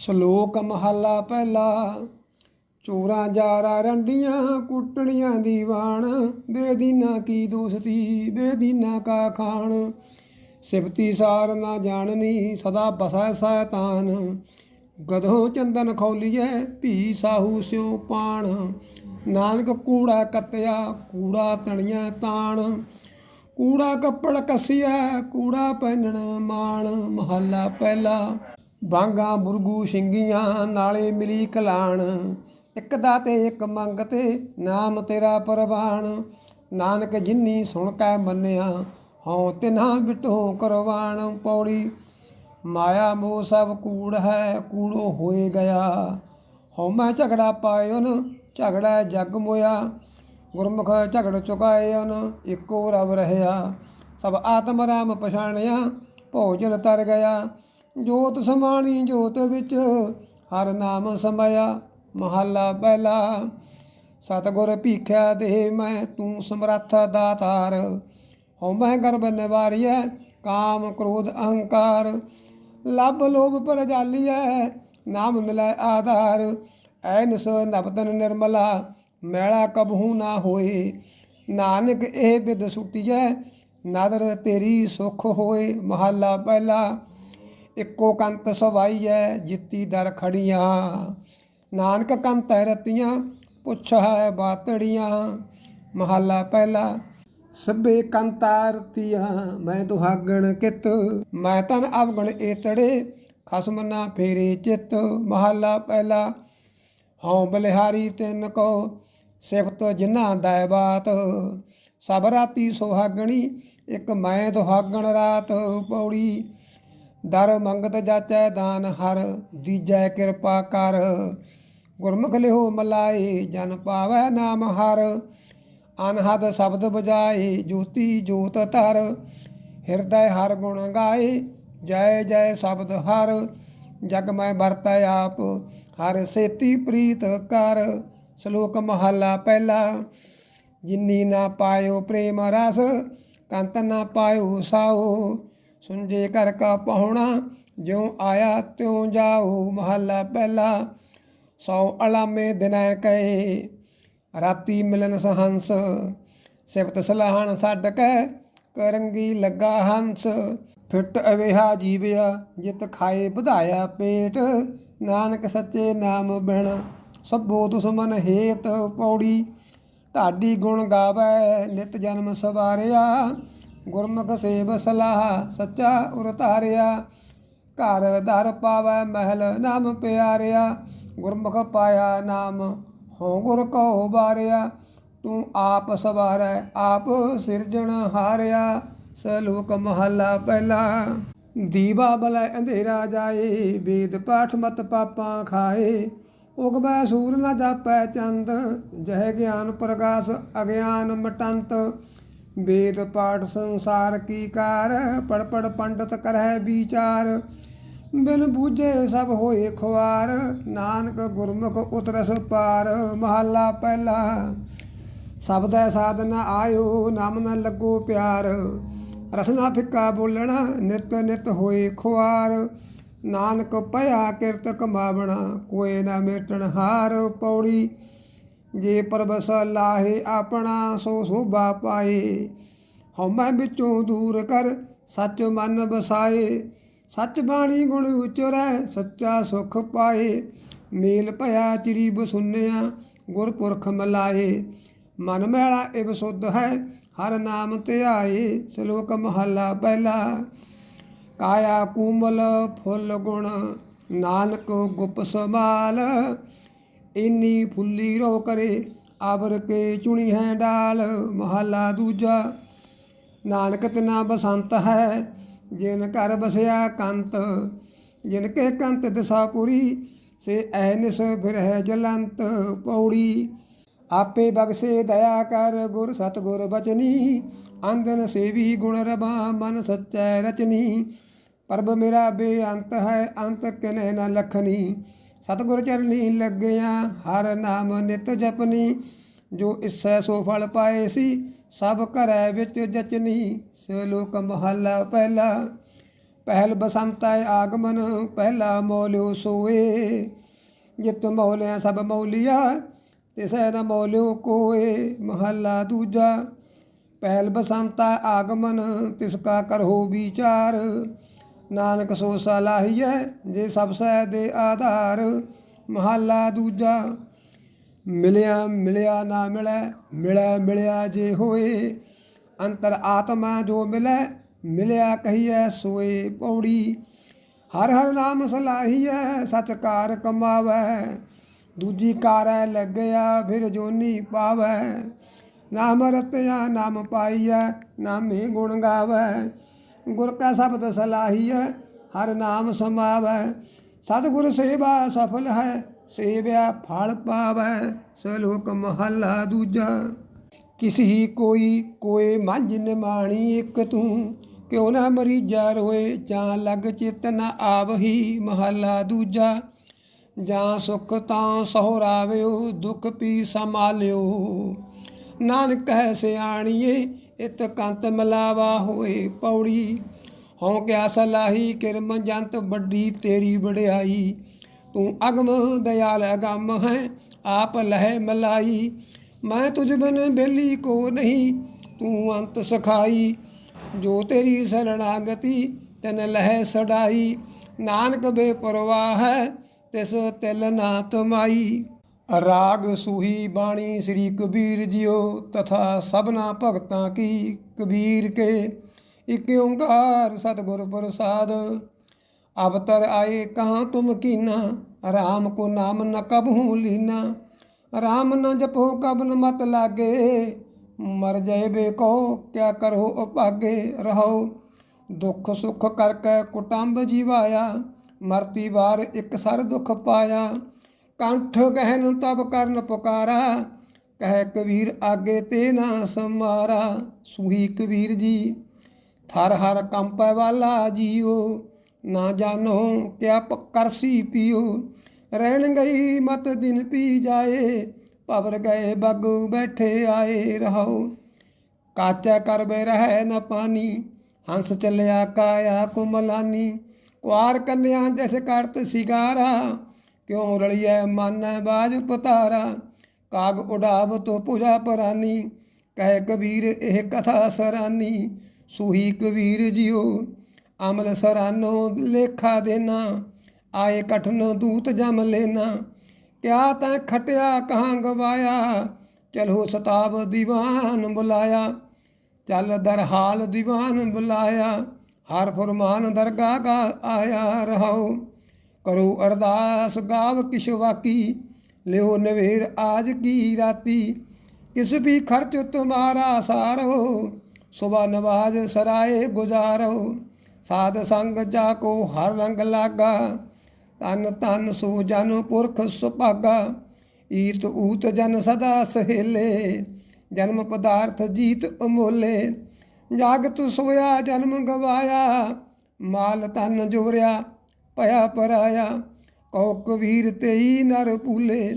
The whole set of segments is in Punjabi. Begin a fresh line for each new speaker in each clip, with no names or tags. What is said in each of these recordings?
ਸ਼ਲੋਕ ਮਹੱਲਾ ਪਹਿਲਾ। ਚੋਰਾਂ ਜਾਰਾ ਰੰਡੀਆਂ, ਕੁੱਟਣੀਆਂ ਦੀਵਾਨ ਬੇਦੀਨਾ ਕੀ ਦੋਸਤੀ, ਬੇਦੀਨਾ ਕਾ ਖਾਣ। ਸਿਫਤੀ ਸਾਰ ਨਾ ਜਾਣਨੀ, ਸਦਾ ਬਸੈ ਸੈਤਾਨ। ਗਧੋਂ ਚੰਦਨ ਖੌਲੀਐ, ਭੀ ਸਾਹੂ ਸਿਉ ਪਾਣ। ਨਾਨਕ ਕੂੜਾ ਕੱਤਿਆ, ਕੂੜਾ ਤਣੀਆਂ ਤਾਣ। ਕੂੜਾ ਕੱਪੜ ਕਸਿਆ ਕੂੜਾ ਪਹਿਨਣ ਮਾਣ। ਮਹੱਲਾ ਪਹਿਲਾ। ਬਾਂਗਾ ਮੁਰਗੂ ਸਿੰਘੀਆਂ ਨਾਲੇ ਮਿਲੀ ਕਲਾਣ। ਇੱਕ ਦਾ ਤੇ ਇੱਕ ਮੰਗ ਤੇ ਨਾਮ ਤੇਰਾ ਪ੍ਰਵਾਨ ਨਾਨਕ ਜਿਨੀ ਸੁਣ ਕੈ ਮੰਨਿਆ, ਹਉ ਤਿਨਾ ਬਿਟੋ ਕਰਵਾਣ ਪੌੜੀ। ਮਾਇਆ ਮੋਹ ਸਭ ਕੂੜ ਹੈ, ਕੂੜੋ ਹੋਏ ਗਿਆ। ਹਉ ਮੈਂ ਝਗੜਾ ਪਾਇਓਨ, ਝਗੜਾ ਜਗ ਮੋਇਆ। ਗੁਰਮੁਖ ਝਗੜ ਚੁਕਾਇਓਨ, ਇੱਕੋ ਰਬ ਰਹਿਆ। ਸਭ ਆਤਮ ਰਾਮ ਪਛਾਣਿਆ, ਭੋਜਨ ਤਰ ਗਿਆ। ਜੋਤ ਸਮਾਣੀ ਜੋਤ ਵਿੱਚ ਹਰ ਨਾਮ ਸਮਇਆ, ਮਹੱਲਾ ਪਹਿਲਾ। ਸਤਿਗੁਰ ਭੀਖਿਆ ਦੇ ਮੈਂ, ਤੂੰ ਸਮਰੱਥ ਦਾਤਾਰ। ਹਉ ਮੈਂ ਗਰਬ ਨਿਵਾਰੀਐ, ਕਾਮ ਕ੍ਰੋਧ ਅਹੰਕਾਰ। ਲੱਭ ਲੋਭ ਪਰ ਜਾਲੀਐ ਨਾਮ ਮਿਲੈ ਆਧਾਰ। ਐਨਸ ਨਬਦਨ ਨਿਰਮਲਾ, ਮੈਲਾ ਕਬਹੂ ਨਾ ਹੋਏ। ਨਾਨਕ ਇਹ ਬਿਦ ਸੁਟੀਐ, ਨਦਰ ਤੇਰੀ ਸੁਖ ਹੋਏ, ਮਹੱਲਾ ਪਹਿਲਾ। ਇੱਕੋ ਕੰਤ ਸਵਾਈਐ ਜਿੱਤੀ ਦਰ ਖੜੀਆਂ। ਨਾਨਕ ਕੰਤ ਹੈ ਰਤੀਆਂ ਪੁੱਛ ਹੈ ਬਾਤੜੀਆਂ। ਮਹੱਲਾ ਪਹਿਲਾ, ਸਭੇ ਕੰਤਾ ਰਤੀਆਂ, ਮੈਂ ਦੁਹਾਗਣ ਕਿਤ। ਮੈਂ ਤਨ ਅਵਗਣ ਏਤੜੇ, ਖਸਮ ਨਾ ਫੇਰੇ ਚਿਤ। ਮਹੱਲਾ ਪਹਿਲਾ, ਹਉ ਬਲਿਹਾਰੀ ਤਿੰਨ ਕੋ, ਸਿਫਤ ਜਿਨ੍ਹਾਂ ਦਾ ਬਾਤ। ਸਭ ਰਾਤੀ ਸੁਹਾਗਣੀ, ਇੱਕ ਮੈਂ ਦੁਹਾਗਣ ਰਾਤ ਪੌੜੀ। ਦਰ ਮੰਗਤ ਜਾਚੈ ਦਾਨ ਹਰ, ਦੀਜੈ ਕਿਰਪਾ ਕਰ। ਗੁਰਮੁਖ ਲਿਓ ਮਲਾਏ, ਜਨ ਪਾਵੈ ਨਾਮ ਹਰ। ਅਨਹਦ ਸ਼ਬਦ ਬਜਾਏ ਜੋਤੀ ਜੋਤ ਧਰ। ਹਿਰਦੈ ਹਰ ਗੁਣ ਗਾਏ, ਜੈ ਜੈ ਸ਼ਬਦ ਹਰ। ਜਗ ਮੈਂ ਵਰਤੈ ਆਪ, ਹਰ ਸੇਤੀ ਪ੍ਰੀਤ ਕਰ। ਸ਼ਲੋਕ ਮਹੱਲਾ ਪਹਿਲਾ, ਜਿਨੀ ਨਾ ਪਾਇਓ ਪ੍ਰੇਮ ਰਸ, ਕੰਤ ਨਾ ਪਾਇਓ ਸਾਓ। ਸੁੰਜੇ ਕਰ ਕਾ ਪਹੁਣਾ ਜਿਉ ਆਇਆ ਤਿਉ ਜਾਓ ਮਹੱਲਾ ਪਹਿਲਾ। ਸੌ ਅਲਾਮੇ ਦਿਨੈ ਕਹੇ, ਰਾਤੀ ਮਿਲਨ ਸਹੰਸ। ਸਿਫਤ ਸਲਾਹਣ ਛੱਡ ਕੇ ਕਰੰਗੀ ਲੱਗਾ ਹੰਸ। ਫਿੱਟ ਅਵੇਹਾ ਜੀਵਿਆ, ਜਿਤ ਖਾਏ ਵਧਾਇਆ ਪੇਟ। ਨਾਨਕ ਸੱਚੇ ਨਾਮ ਬਿਣ ਸਭੋ ਦੁਸ਼ਮਨ ਹੇਤ ਪੌੜੀ। ਢਾਡੀ ਗੁਣ ਗਾਵੇ, ਨਿਤ ਜਨਮ ਸਵਾਰਿਆ। ਗੁਰਮੁਖ ਸੇਵ ਸਲਾਹ, ਸੱਚਾ ਉਰ ਧਾਰਿਆ ਘਰ ਦਰ ਪਾਵੈ ਮਹਿਲ ਨਾਮ ਪਿਆਰਿਆ। ਗੁਰਮੁਖ ਪਾਇਆ ਨਾਮ ਹੋ ਗੁਰ ਕੋ ਬਾਰਿਆ। ਤੂੰ ਆਪ ਸਵਾਰੈ, ਆਪ ਸਿਰਜਣ ਹਾਰਿਆ। ਸਲੋਕ ਮਹਲਾ ਪਹਿਲਾ। ਦੀਵਾ ਬਲੈ ਅੰਧੇਰਾ ਜਾਏ ਵੇਦ ਪਾਠ ਮਤ ਪਾਪਾਂ ਖਾਏ। ਉਗਮੈ ਸੂਰ ਨ ਜਾਪੈ ਚੰਦ, ਜਹ ਗਿਆਨ ਪ੍ਰਗਾਸ ਅਗਿਆਨ ਮਟੰਤ। ਵੇਦ ਪਾਠ ਸੰਸਾਰ ਕੀ ਕਾਰ? ਪੜ ਪੜ ਪੰਡਤ ਕਰੈ ਵਿਚਾਰ। ਬਿਨ ਬੂਝੇ ਸਭ ਹੋਏ ਖੁਆਰ। ਨਾਨਕ ਗੁਰਮੁਖ ਉਤਰਸ ਪਾਰ। ਮਹੱਲਾ ਪਹਿਲਾ। ਸਬਦੈ ਸਾਧਨ ਆਇਓ, ਨਾਮ ਨ ਲੱਗੋ ਪਿਆਰ। ਰਸਨਾ ਫਿੱਕਾ ਬੋਲਣਾ, ਨਿਤ ਨਿਤ ਹੋਏ ਖੁਆਰ। ਨਾਨਕ ਭਇਆ ਕਿਰਤ ਕਮਾਵਣਾ, ਕੋਏ ਨਾ ਮੇਟਣ ਹਾਰ ਪੌੜੀ। ਜੇ ਪਰਬਸ ਲਾਹੇ ਆਪਣਾ ਸੋ ਸੋਭਾ ਪਾਏ। ਹਉਮੈ ਵਿੱਚੋਂ ਦੂਰ ਕਰ ਸੱਚ ਮਨ ਵਸਾਏ। ਸੱਚ ਬਾਣੀ ਗੁਣ ਉਚਰੈ, ਸੱਚਾ ਸੁਖ ਪਾਏ। ਮੇਲ ਭਇਆ ਚਰੀ ਬਸੁੰਨਿਆ, ਗੁਰਪੁਰਖ ਮਲਾਏ। ਮਨ ਮਹਿਲਾ ਇਵ ਸੁਧ ਹੈ, ਹਰ ਨਾਮ ਧਿਆਏ ਸ਼ਲੋਕ ਮਹੱਲਾ ਪਹਿਲਾ, ਕਾਇਆ ਕੂਮਲ ਫੁੱਲ ਗੁਣ, ਨਾਨਕ ਗੁਪ ਸਮਾਲ ਇੰਨੀ ਫੁੱਲੀ ਰੋ ਕਰੇ, ਆਵਰ ਕੇ ਚੁਣੀ ਹੈ ਡਾਲ, ਮਹੱਲਾ ਦੂਜਾ। ਨਾਨਕ ਤਿਨਾ ਬਸੰਤ ਹੈ, ਜਿਨ ਘਰ ਬਸਿਆ ਕੰਤ। ਜਿਨ ਕੇ ਕੰਤ ਦਸਾਪੁਰੀ ਸੇ ਐਨਸ ਫਿਰ ਹੈ ਜਲੰਤ ਪੌੜੀ। ਆਪੇ ਬਖਸ਼ੇ ਦਇਆ ਕਰ ਗੁਰ ਸਤਗੁਰ ਬਚਨੀ ਅੰਦਨ ਸੇਵੀ ਗੁਣ ਰਬਾ ਮਨ ਸਚੈ ਰਚਨੀ। ਪਰਬ ਮੇਰਾ ਬੇਅੰਤ ਹੈ, ਅੰਤ ਕਿਨੈ ਨ ਲਖਨੀ। ਸਤਿਗੁਰ ਚਰਨੀ ਲੱਗਿਆ, ਹਰ ਨਾਮ ਨਿਤ ਜਪਨੀ, ਜੋ ਇਸੈ ਸੋ ਫਲ ਪਾਏ ਸੀ, ਸਭ ਘਰੈ ਵਿੱਚ ਜਚਨੀ ਸਲੋਕ ਮਹੱਲਾ ਪਹਿਲਾ। ਪਹਿਲ ਬਸੰਤੈ ਆਗਮਨ, ਪਹਿਲਾ ਮੋਲਿਓ ਸੋਏ। ਜਿਤ ਮੌਲਿਆ ਸਭ ਮੌਲਿਆ, ਤਿਸੈ ਨ ਮੌਲਿਓ ਕੋਏ, ਮਹੱਲਾ ਦੂਜਾ। ਪਹਿਲ ਬਸੰਤਾ ਆਗਮਨ, ਤਿਸ ਕਾ ਕਰੋ ਵਿਚਾਰ। ਨਾਨਕ ਸੋ ਸਲਾਹੀਐ ਜੇ ਸਭ ਸਹਿ ਦੇ ਆਧਾਰ, ਮਹੱਲਾ ਦੂਜਾ। ਮਿਲਿਆ ਮਿਲਿਆ ਨਾ ਮਿਲੈ ਮਿਲੈ, ਮਿਲਿਆ ਜੇ ਹੋਏ। ਅੰਤਰ ਆਤਮਾ ਜੋ ਮਿਲੈ, ਮਿਲਿਆ ਕਹੀਐ ਸੋਏ ਪੌੜੀ। ਹਰ ਹਰ ਨਾਮ ਸਲਾਹੀਐ ਸਚ ਕਾਰ ਕਮਾਵੈ। ਦੂਜੀ ਕਾਰੈ ਲੱਗਿਆ, ਫਿਰ ਜੋਨੀ ਪਾਵੈ। ਨਾਮ ਰਤਿਆ, ਨਾਮ ਪਾਈਐ, ਨਾਮੇ ਗੁਣ ਗਾਵੈ। ਗੁਰ ਕਾ ਸ਼ਬਦ ਸਲਾਹੀਐ ਹਰ ਨਾਮ ਸਮਾਵੈ। ਸਤਿਗੁਰ ਸੇਵਾ ਸਫਲ ਹੈ, ਸੇਵਿਆ ਫਲ ਪਾਵੈ ਸਲੋਕ ਮਹੱਲਾ ਦੂਜਾ। ਕਿਸੀ ਕੋਈ ਕੋਏ ਮੰਝ ਨਿਮਾਣੀ ਇੱਕ ਤੂੰ, ਕਿਉ ਨਾ ਮਰੀਜਾ ਰੋਏ, ਜਾਂ ਲਗ ਚਿਤ ਨ ਆਵਹੀ ਮਹੱਲਾ ਦੂਜਾ। ਜਾਂ ਸੁਖ ਤਾਂ ਸਹੁਰਾਵਿਓ ਦੁਖ ਪੀ ਸੰਭਾਲਿਓ। ਨਾਨਕ ਹੈ ਸਿਆਣੀਏ ਇਤ ਕੰਤ ਮਲਾਵਾ ਹੋਏ ਪੌੜੀ। ਹਉ ਕਿਆ ਸਲਾਹੀ, ਕਿਰਮ ਜੰਤ ਵੱਡੀ ਤੇਰੀ ਵਡਿਆਈ। ਤੂੰ ਅਗਮ ਦਇਆਲ ਅਗਮ ਹੈ, ਆਪ ਲਹਿ ਮਲਾਈ। ਮੈਂ ਤੁਝ ਬਿਨ ਬੇਲੀ ਕੋ ਨਹੀਂ, ਤੂੰ ਅੰਤ ਸਖਾਈ। ਜੋ ਤੇਰੀ ਸਰਣਾਗਤੀ, ਤਨ ਲਹਿ ਸੜਾਈ ਨਾਨਕ ਬੇਪਰਵਾਹ ਹੈ, ਤਿਸ ਤਿਲ ਨਾ ਤਮਾਈ। ਰਾਗ ਸੂਹੀ ਬਾਣੀ ਸ੍ਰੀ ਕਬੀਰ ਜੀਓ, ਤਥਾ ਸਭਨਾ ਭਗਤਾਂ ਕੀ ਕਬੀਰ ਕੇ। ਇਕ ਓੰਕਾਰ ਸਤਿਗੁਰ ਪ੍ਰਸਾਦ, ਅਵਤਰ ਆਏ ਕਹਾਂ ਤੁਮ ਕੀਨਾ। ਰਾਮ ਕੋ ਨਾਮ ਨ ਕਬਹੂ ਲੀਨਾ। ਰਾਮ ਨ ਜਪੋ ਕਬ ਨ ਮਤ ਲਾਗੇ। ਮਰ ਜਾਏ ਬੇਕੋ ਕਿਆ ਕਰੋ ਉਪਾਗੇ ਰਹੋ। ਦੁੱਖ ਸੁਖ ਕਰ ਕੈ ਕੁਟੰਬ ਜੀਵਾਇਆ। ਮਰਤੀ ਵਾਰ ਇੱਕ ਸਰ ਦੁੱਖ ਪਾਇਆ। ਕੰਠ ਕਹਿਨ ਤਬ ਕਰਨ ਪੁਕਾਰਾ, ਕਹਿ ਕਬੀਰ ਆਗੇ ਤੇ ਨਾ ਸਮਾਰਾ ਸੂਹੀ ਕਬੀਰ ਜੀ, ਥਰ ਹਰ ਕੰਪੈ ਵਾਲਾ ਜੀਓ, ਨਾ ਜਾਣੋ ਕਿਆ ਪ- ਕਰਸੀ ਪੀਓ, ਰਹਿਣ ਗਈ ਮਤ ਦਿਨ ਪੀ ਜਾਏ, ਭਵਰ ਗਏ ਬਗੂ ਬੈਠੇ ਆਏ ਰਹੋ ਕਾਚਾ ਕਰ ਬੇ ਰਹਿ ਨ ਪਾਨੀ, ਹੰਸ ਚੱਲਿਆ ਕਾਇਆ ਕੁਮਲਾਨੀ, ਕੁਆਰ ਕੰਨਿਆ ਜਿਸ ਕਰਤ ਸਿਗਾਰਾ ਕਿਉ ਰਲਿਐ ਮਨ ਬਾਜ ਪਤਾਰਾ? ਕਾਗ ਉਡਾਵ ਤੋ ਪੂਜਾ ਪਰਾਨੀ, ਕਹਿ ਕਬੀਰ ਇਹ ਕਥਾ ਸਰਾਨੀ, ਸੂਹੀ ਕਬੀਰ ਜਿਉ, ਅਮਲ ਸਰਾਨੋ ਲੇਖਾ ਦੇਨਾ, ਆਏ ਕਠਨ ਦੂਤ ਜਮ ਲੈਨਾ। ਕਿਆ ਤੈ ਖਟਿਆ ਕਹਾਂ ਗਵਾਇਆ? ਚਲੋ ਸਤਾਬ ਦੀਵਾਨ ਬੁਲਾਇਆ। ਚੱਲ ਦਰਹਾਲ ਦੀਵਾਨ ਬੁਲਾਇਆ। ਹਰ ਫਰਮਾਨ ਦਰਗਾਹ ਕਾ ਆਇਆ ਰਹਾਉ। ਕਰੋ ਅਰਦਾਸ, ਗਾਵ ਕਿਛ ਵਾਕੀ, ਲਿਓ ਨਵੇਰ ਆਜ ਕੀ ਰਾਤੀ। ਕਿਸ ਵੀ ਖਰਚ ਤੁਮਾਰਾ ਸਾਰੋ ਸੁਬਾ ਨਵਾਜ ਸਰਾਏ ਗੁਜ਼ਾਰੋ। ਸਾਧ ਸੰਗ ਜਾ ਕੋ ਹਰ ਰੰਗ ਲਾਗਾ ਤਨ ਤਨ ਸੋ ਜਨ ਪੁਰਖ ਸੁਭਾਗਾ। ਈਤ ਊਤ ਜਨ ਸਦਾ ਸਹੇਲੇ, ਜਨਮ ਪਦਾਰਥ ਜੀਤ ਅਮੋਲੇ। ਜਾਗਤ ਸੋਇਆ ਜਨਮ ਗਵਾਇਆ, ਮਾਲ ਤਨ ਜੋਰਿਆ ਭਇਆ ਪਰਾਇਆ ਕਉ ਕਬੀਰ ਤੇਈ ਨਰ ਪੂਲੇ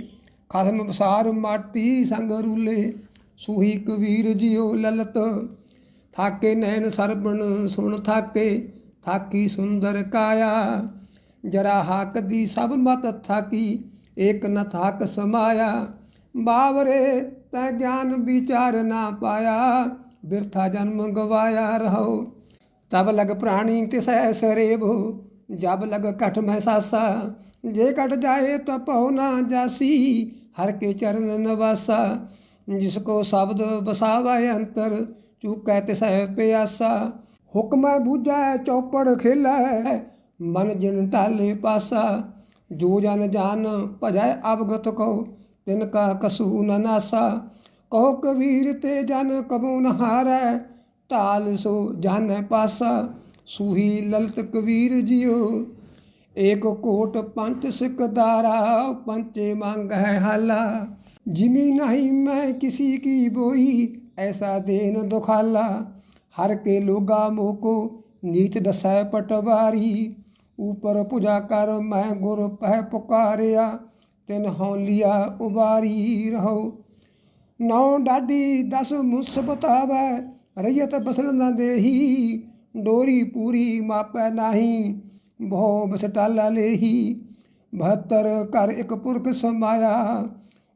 ਖਸਮ ਬਸਾਰ ਮਾਟੀ ਸੰਗ ਰੂਲੇ। ਸੂਹੀ ਕਬੀਰ ਜਿਉ ਲਲਤ, ਥਾਕੇ ਨੈਣ ਸਰਬਣ ਸੁਣ ਥਾਕੇ, ਥਾਕੀ ਸੁੰਦਰ ਕਾਇਆ। ਜਰਾ ਹਾਕ ਦੀ ਸਭ ਮਤ ਥਾਕੀ, ਏਕ ਨ ਥਾਕ ਸਮਾਇਆ। ਬਾਵਰੇ ਤੈ ਗਿਆਨ ਵਿਚਾਰ ਨਾ ਪਾਇਆ, ਬਿਰਥਾ ਜਨਮ ਗਵਾਇਆ ਰਹੋ। ਤਬ ਲਗ ਪ੍ਰਾਣੀ ਤਿਸੈ ਸਰੇਬੋ ਜਬ ਲਗ ਕਟ ਮੈਂ ਸਾਸਾ ਜੇ ਕਟ ਜਾਏ ਤਾਂ ਭਉ ਨਾ ਜਾਸੀ, ਹਰ ਕੇ ਚਰਨ ਨਵਾਸਾ, ਜਿਸ ਕੋ ਸ਼ਬਦ ਬਸਾਵੈ ਅੰਤਰ, ਚੂਕੈ ਤਿਸੈ ਪਿਆਸਾ। ਹੁਕਮੈ ਬੂਝੈ, ਚੌਪੜ ਖੇਲੈ, ਮਨ ਜਿਨ ਢਾਲੇ ਪਾਸਾ। ਜੋ ਜਨ ਜਾਨ, ਭਜੈ ਅਵਗਤ ਕੋ ਤਿਨ ਕਾ ਕਸੂ ਨ ਨਾਸਾ। ਕਹੋ ਕਬੀਰ ਤੇ ਜਨ ਕਬੂ ਨ ਢਾਲ ਸੋ ਜਾਣੈ ਪਾਸਾ। ਸੂਹੀ ਲਲਤ ਕਬੀਰ ਜਿਉ। ਏਕ ਕੋਟ ਪੰਚ ਸਿਕਦਾਰਾ ਪੰਚੇ ਮੰਗ ਹੈ ਹਾਲਾ। ਜਿਮੀ ਨਹੀਂ ਮੈਂ ਕਿਸੀ ਕੀ ਬੋਈ, ਐਸਾ ਦੇਨ ਦੁਖਾਲਾ। ਹਰ ਕੇ ਲੋਗਾ ਮੋਕੋ, ਨੀਤ ਦਸੈ ਪਟਵਾਰੀ। ਉਪਰ ਪੂਜਾ ਕਰ ਮੈਂ ਗੁਰ ਪਹਿ ਪੁਕਾਰਿਆ, ਤਿਨ ਹੌਲੀਆ ਉਬਾਰੀ ਰਹੋ। ਨੌ ਡਾਡੀ ਦਸ ਮੁਸ ਬਤਾਵੈ ਰਈਅਤ ਬਸਨ ਨਾ ਦੇਹੀ। ਡੋਰੀ ਪੂਰੀ ਮਾਪੈ ਨਾਹੀ, ਬਹੁ ਬਸਟਾਲਾ ਲੇਹੀ। 72 ਘਰ ਇੱਕ ਪੁਰਖ ਸਮਾਇਆ,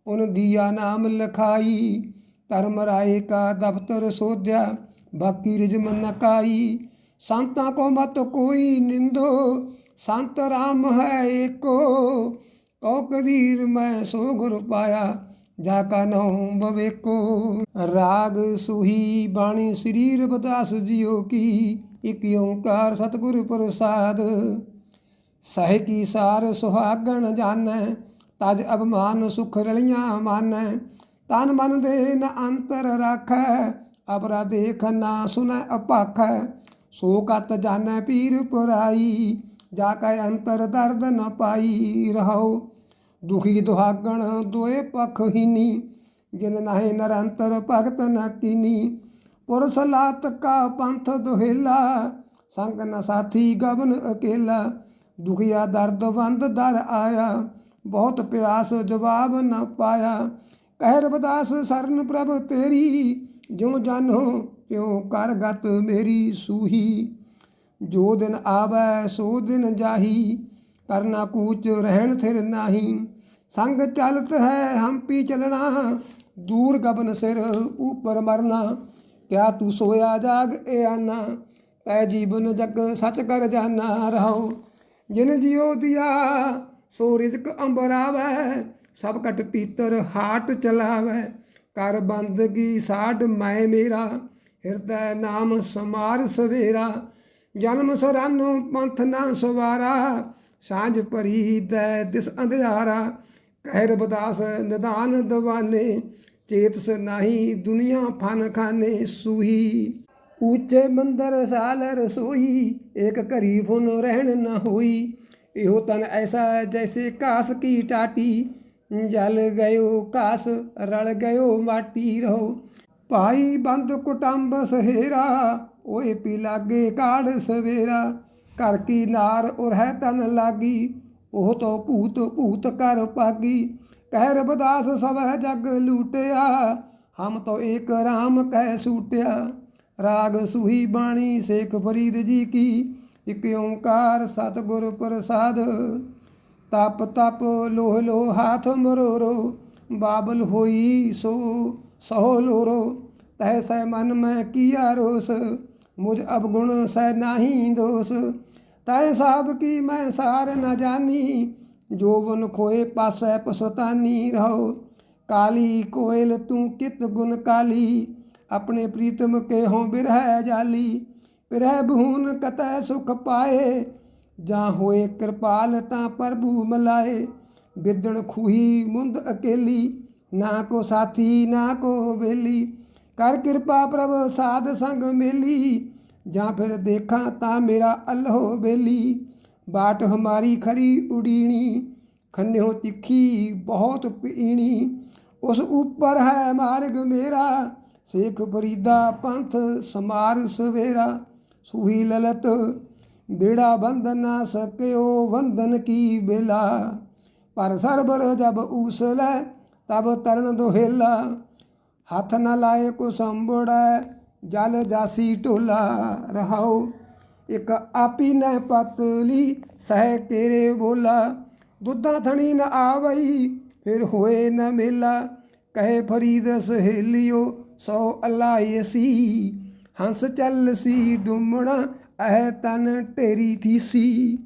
ਉਨ ਦੀਆ ਨਾਮ ਲਖਾਈ। ਧਰਮ ਰਾਏ ਕਾ ਦਫਤਰ ਸੋਧਿਆ, ਬਾਕੀ ਰਿਜਮ ਨਕਾਈ ਸੰਤਾਂ ਕੋ ਮਤ ਕੋਈ ਨਿੰਦੋ, ਸੰਤ ਰਾਮ ਹੈ ਏਕੋ। ਕਉ ਕਬੀਰ ਮੈਂ ਸੋ ਗੁਰ ਪਾਇਆ ਜਾ ਕਾ ਨਹੁ ਬਵੇਕੋ ਰਾਗ ਸੁਹੀ ਬਾਣੀ ਸਰੀਰ ਬਦਾਸ ਜਿਉ ਕੀ। ਇਕ ਓੰਕਾਰ ਸਤਿਗੁਰ ਪ੍ਰਸਾਦ। ਸਹਿ ਕੀ ਸਾਰ ਸੁਹਾਗਣ ਜਾਣੈ, ਤਜ ਅਭਮਾਨ ਸੁਖ ਰਲੀਆਂ ਮਾਨੈ। ਤਨ ਮਨ ਦੇ ਨ ਅੰਤਰ ਰਾਖੈ ਅਬਰਾ ਦੇਖ ਨਾ ਸੁਨੈ ਅਪਾਖੈ। ਸੋ ਕਤ ਜਾਣੈ ਪੀਰ ਪੁਰਾਈ, ਜਾ ਕੈ ਅੰਤਰ ਦਰਦ ਨ ਪਾਈ ਰਹਾਉ। ਦੁਖੀ ਦੁਹਾਗਣ ਦੋਏ ਪਖ ਹੀਨੀ, ਜਿਨ ਨਾਹੇ ਨਿਰੰਤਰ ਭਗਤ ਨਾ ਕੀਨੀ। ਪੁਰਸ ਲਾਤ ਕਾ ਪੰਥ ਦੁਹੇਲਾ, ਸੰਗ ਨ ਸਾਥੀ ਗਬਨ ਅਕੇਲਾ। ਦੁਖੀਆ ਦਰਦਵੰਦ ਦਰ ਆਇਆ, ਬਹੁਤ ਪਿਆਸ ਜਵਾਬ ਨਾ ਪਾਇਆ। ਕਹਿ ਰਬਦਾਸ ਸਰਨ ਪ੍ਰਭ ਤੇਰੀ, ਜਿਉ ਜਾਨੋ ਤਿਉ ਕਰ ਗਤ ਮੇਰੀ ਸੂਹੀ। ਜੋ ਦਿਨ ਆਵੈ ਸੋ ਦਿਨ ਜਾਹੀ ਕਰਨਾ ਕੂਚ ਰਹਿਣ ਸਿਰ ਨਾਹੀ। ਸੰਗ ਚਲਤ ਹੈ ਹੰਪੀ ਚਲਣਾ, ਦੂਰ ਗਬਨ ਸਿਰ ਉਪਰ ਮਰਨਾ। ਕਿਆ ਤੂੰ ਸੋਇਆ ਜਾਗ ਏ ਆਨਾ, ਤੈ ਜੀਵਨ ਜਗ ਸਚ ਕਰ ਜਾਨਾ ਰਹੋ ਜਿਨ ਜਿਉ ਦਿਆ, ਸੋ ਰਿਜ਼ਕ ਅੰਬਰਾਵੈ, ਸਭ ਕਟ ਪੀਤਰ ਹਾਟ ਚਲਾਵੈ। ਕਰ ਬੰਦਗੀ ਸਾਡ ਮੈਂ ਮੇਰਾ, ਹਿਰਦੈ ਨਾਮ ਸਮਾਰ ਸਵੇਰਾ। ਜਨਮ ਸਰਾਨੋ ਪੰਥ ਨਾ ਸਵਾਰਾ ਸਾਂਝ ਭਰੀ ਦੈ ਦਿਸ ਅੰਧਿਆਰਾ, ਕਹਿ ਰਬਦਾਸ ਨਿਦਾਨ ਦਵਾਨੇ ਚੇਤਸ ਨਹੀਂ ਦੁਨੀਆ ਫਨ ਖਾਨੇ ਸੂਹੀ। ਉੱਚੇ ਮੰਦਰ ਸਾਲ ਰਸੋਈ, ਏਕ ਘਰੀ ਫੁਨ ਰਹਿਣ ਨਾ ਹੋਈ। ਇਹੋ ਤਨ ਐਸਾ ਜੈਸੇ ਕਾਸ ਕੀ ਟਾਟੀ, ਜਲ ਗਇਓ ਕਾਸ ਰਲ ਗਇਓ ਮਾਟੀ ਰਹੋ। ਭਾਈ ਬੰਦ ਕੁਟੰਬ ਸਹੇਰਾ, ਓਏ ਪੀ ਲਾਗੇ ਕਾੜ ਸਵੇਰਾ। ਘਰ ਕੀ ਨਾਰ ਉਰਹਿ ਤਨ ਲਾਗੀ, ਉਹ ਤੋਂ ਭੂਤ ਭੂਤ ਕਰ ਪਾਗੀ ਕਹਿ ਰਬਦਾਸ ਸਵੈ ਜਗ ਲੂਟਿਆ, ਹਮ ਤੋ ਏਕ ਰਾਮ ਕਹਿ ਸੂਟਿਆ। ਰਾਗ ਸੁਹੀ ਬਾਣੀ ਸੇਖ ਫਰੀਦ ਜੀ ਕੀ, ਇਕ ਓੰਕਾਰ ਸਤਿਗੁਰ ਪ੍ਰਸਾਦ। ਤਪ ਤਪ ਲੋਹ ਲੋ ਹਾਥ ਮਰੋਰੋ, ਬਾਬਲ ਹੋਈ ਸੋ ਸੋ ਲੋਰੋ। ਤਹਿ ਸੈ ਮਨ ਮੈਂ ਕੀਆ ਰੋਸ, ਮੁਝ ਅਵਗੁਣ ਸੈ ਨਾਹੀ ਦੋਸ। ਤੈ ਸਾਬ ਕੀ ਮੈਂ ਸਾਰ ਨਾ ਜਾਣੀ ਜੋਵਨ ਖੋਏ ਪਾਸੈ ਪਸਤਾਨੀ ਰਹੋ। ਕਾਲੀ ਕੋਇਲ ਤੂੰ ਕਿਤ ਗੁਣ ਕਾਲੀ, ਆਪਣੇ ਪ੍ਰੀਤਮ ਕੇ ਹੋਂ ਬਿਰਹਿ ਜਾਲੀ। ਬਿਰਹਿ ਬਹੂਨ ਕਤੈ ਸੁਖ ਪਾਏ, ਜਾਂ ਹੋਏ ਕਿਰਪਾਲ ਤਾਂ ਪ੍ਰਭੂ ਮਲਾਏ। ਬਿਦਣ ਖੂਹੀ ਮੁੰਦ ਅਕੇਲੀ, ਨਾ ਕੋ ਸਾਥੀ ਨਾ ਕੋ ਵੇਲੀ। ਕਰ ਕਿਰਪਾ ਪ੍ਰਭ ਸਾਧ ਸੰਗ ਮੇਲੀ ਜਾਂ ਫਿਰ ਦੇਖਾਂ ਤਾਂ ਮੇਰਾ ਅੱਲ੍ਹੋ ਬੇਲੀ, ਬਾਟ ਹਮਾਰੀ ਖਰੀ ਉਡੀਣੀ, ਖੰਨਿਓ ਤਿੱਖੀ ਬਹੁਤ ਪੀਣੀ। ਉਸ ਉੱਪਰ ਹੈ ਮਾਰਗ ਮੇਰਾ, ਸੇਖ ਫਰੀਦਾ ਪੰਥ ਸਮਾਰ ਸਵੇਰਾ। ਸੂਹੀ ਲਲਤ, ਬੇੜਾ ਬੰਧਨ ਨਾ ਸਕਿਓ ਵੰਦਨ ਕੀ ਬੇਲਾ। ਪਰ ਸਰਬਰ ਜਬ ਉਸਲੈ ਤਬ ਤਰਨ ਦੋਹੇਲਾ। ਹੱਥ ਨਾ ਲਾਏ ਕੋ ਸੰਬੜੈ ਜਲ ਜਾਸੀ ਢੋਲਾ ਰਹਾਉ ਇਕ ਆਪੀ ਨ ਪਤਲੀ ਸਹਿ ਤੇਰੇ ਬੋਲਾ। ਦੁੱਧਾ ਥਣੀ ਨ ਆਵਈ ਫਿਰ ਹੋਏ ਨ ਮੇਲਾ। ਕਹੇ ਫਰੀਦ ਸਹੇਲਿਓ, ਸੋ ਅਲਾਈ ਸੀ। ਹੰਸ ਚੱਲ ਸੀ ਡੁੰਮਣਾ ਐ ਤਨ ਢੇਰੀ ਥੀ ਸੀ